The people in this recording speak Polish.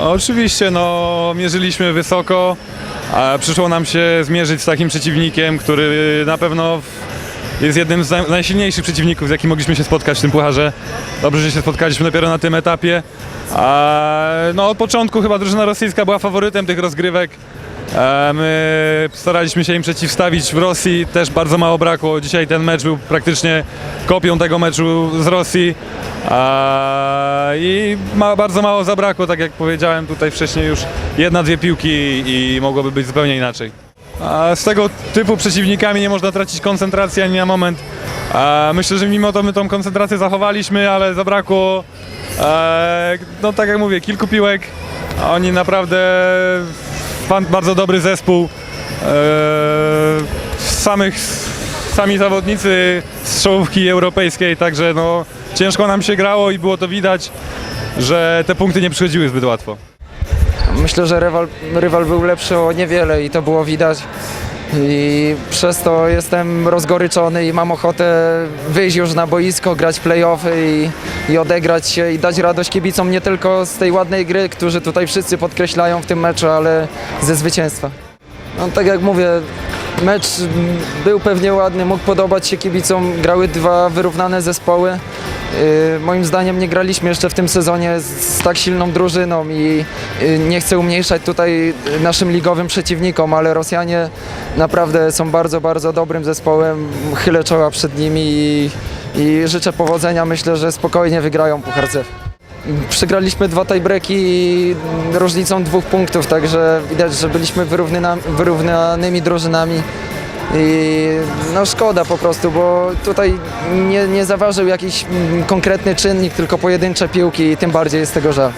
Oczywiście, no mierzyliśmy wysoko, a przyszło nam się zmierzyć z takim przeciwnikiem, który na pewno jest jednym z naj- najsilniejszych przeciwników, z jakim mogliśmy się spotkać w tym pucharze. Dobrze, że się spotkaliśmy dopiero na tym etapie. A, no od początku chyba drużyna rosyjska była faworytem tych rozgrywek. E, My staraliśmy się im przeciwstawić w Rosji, też bardzo mało brakło. Dzisiaj ten mecz był praktycznie kopią tego meczu z Rosji. I ma, bardzo mało zabrakło, tak jak powiedziałem tutaj wcześniej już jedna, dwie piłki i mogłoby być zupełnie inaczej. Z tego typu przeciwnikami nie można tracić koncentracji ani na moment. Myślę, że mimo to my tą koncentrację zachowaliśmy, ale zabrakło, e, no tak jak mówię, kilku piłek. Oni naprawdę bardzo dobry zespół. E, samych, sami zawodnicy z czołówki europejskiej, także no, ciężko nam się grało i było to widać, że te punkty nie przychodziły zbyt łatwo. Myślę, że rywal, rywal był lepszy o niewiele i to było widać. I przez to jestem rozgoryczony i mam ochotę wyjść już na boisko, grać playoffy i, i odegrać się i dać radość kibicom nie tylko z tej ładnej gry, którzy tutaj wszyscy podkreślają w tym meczu, ale ze zwycięstwa. No tak jak mówię, mecz był pewnie ładny, mógł podobać się kibicom, grały dwa wyrównane zespoły. Yy, moim zdaniem nie graliśmy jeszcze w tym sezonie z, tak silną drużyną i yy, nie chcę umniejszać tutaj naszym ligowym przeciwnikom, ale Rosjanie naprawdę są bardzo, bardzo dobrym zespołem. Chylę czoła przed nimi i, i życzę powodzenia. Myślę, że spokojnie wygrają Puchar CEF. Przegraliśmy dwa tiebreaki różnicą dwóch punktów, także widać, że byliśmy wyrównanymi drużynami. I no szkoda po prostu, bo tutaj nie, nie zaważył jakiś mm, konkretny czynnik, tylko pojedyncze piłki i tym bardziej jest tego żal.